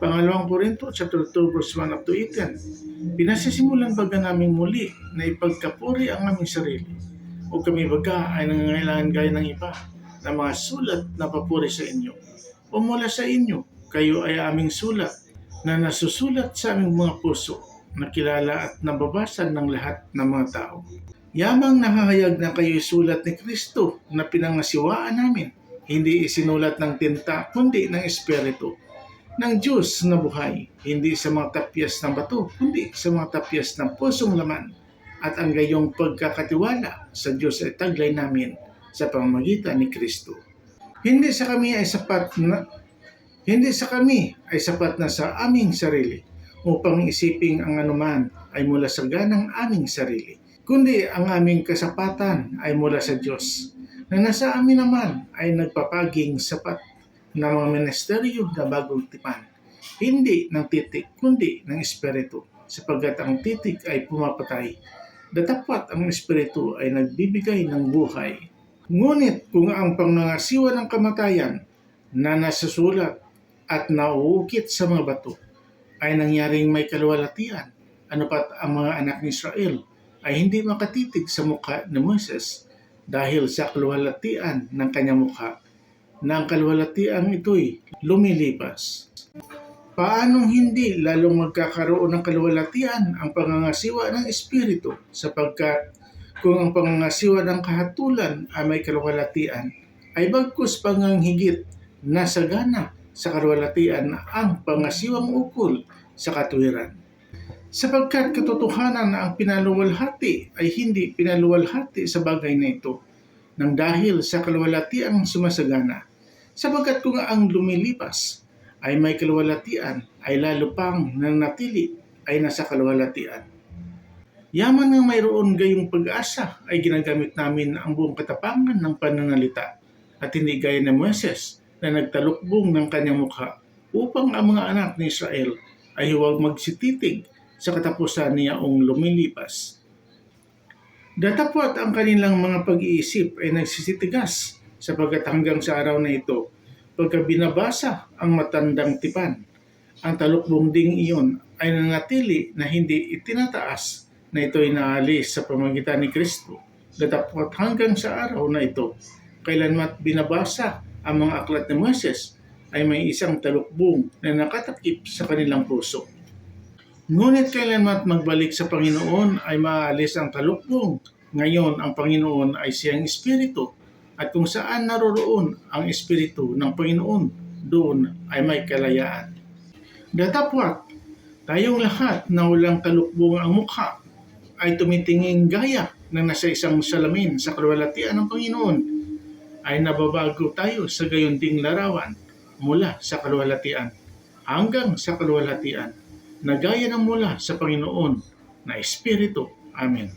Pangalawang Korinto, chapter 2, verse 1 up to 18. Pinasisimulan baga namin muli na ipagkapuri ang aming sarili o kami baga ay nangangailangan gaya ng iba na mga sulat na papuri sa inyo o mula sa inyo kayo ay aming sulat na nasusulat sa aming mga puso na kilala at nababasa ng lahat ng mga tao. Yamang nakahayag na kayo'y sulat ni Kristo na pinangasiwaan namin, hindi isinulat ng tinta kundi ng Espiritu ng Diyos na buhay, hindi sa mga tapyas ng bato, kundi sa mga tapyas ng pusong laman. At ang gayong pagkakatiwala sa Diyos ay taglay namin sa pamamagitan ni Kristo. Hindi sa kami ay sapat na hindi sa kami ay sapat na sa aming sarili upang isiping ang anuman ay mula sa ganang aming sarili, kundi ang aming kasapatan ay mula sa Diyos, na nasa amin naman ay nagpapaging sapat ng mga ministeryo na bagong tipan, hindi ng titik kundi ng espiritu, sapagkat ang titik ay pumapatay, datapwat ang espiritu ay nagbibigay ng buhay. Ngunit kung ang pangangasiwa ng kamatayan na nasusulat at nauukit sa mga bato ay nangyaring may kaluwalhatian, ano pat ang mga anak ni Israel ay hindi makatitig sa mukha ni Moses dahil sa kaluwalhatian ng kanyang mukha na ang kaluwalhatian ito'y lumilipas. Paanong hindi lalong magkakaroon ng kaluwalhatian ang pangangasiwa ng Espiritu sapagkat kung ang pangangasiwa ng kahatulan ay may kaluwalhatian ay bagkus panganghigit na sagana sa kaluwalhatian ang pangasiwang ukol sa katuwiran. Sapagkat katotohanan na ang pinaluwalhati ay hindi pinaluwalhati sa bagay na ito nang dahil sa kaluwalhatiang sumasagana. Sapagkat kung ang lumilipas ay may kaluwalhatian ay lalo pang nanatili ay nasa kaluwalhatian. Yaman ng mayroon gayong pag-asa ay ginagamit namin ang buong katapangan ng pananalita at hindi gaya ni Moses na nagtalukbong ng kanyang mukha upang ang mga anak ni Israel ay huwag magsititig sa katapusan niyaong lumilipas. Datapwat ang kanilang mga pag-iisip ay nagsisitigas sapagkat hanggang sa araw na ito, pagka binabasa ang matandang tipan, ang talukbong ding iyon ay nanatili na hindi itinataas na ito'y naalis sa pamagitan ni Kristo. Datapwat hanggang sa araw na ito, kailanmat binabasa ang mga aklat ni Moses ay may isang talukbong na nakatakip sa kanilang puso. Ngunit kailanmat magbalik sa Panginoon ay maalis ang talukbong. Ngayon ang Panginoon ay siyang Espiritu at kung saan naroroon ang Espiritu ng Panginoon, doon ay may kalayaan. Datapwat, tayong lahat na walang talukbong ang mukha ay tumitingin gaya ng nasa isang salamin sa kaluwalhatian ng Panginoon ay nababago tayo sa gayon ding larawan mula sa kaluwalhatian hanggang sa kaluwalhatian na gaya ng mula sa Panginoon na Espiritu. Amen.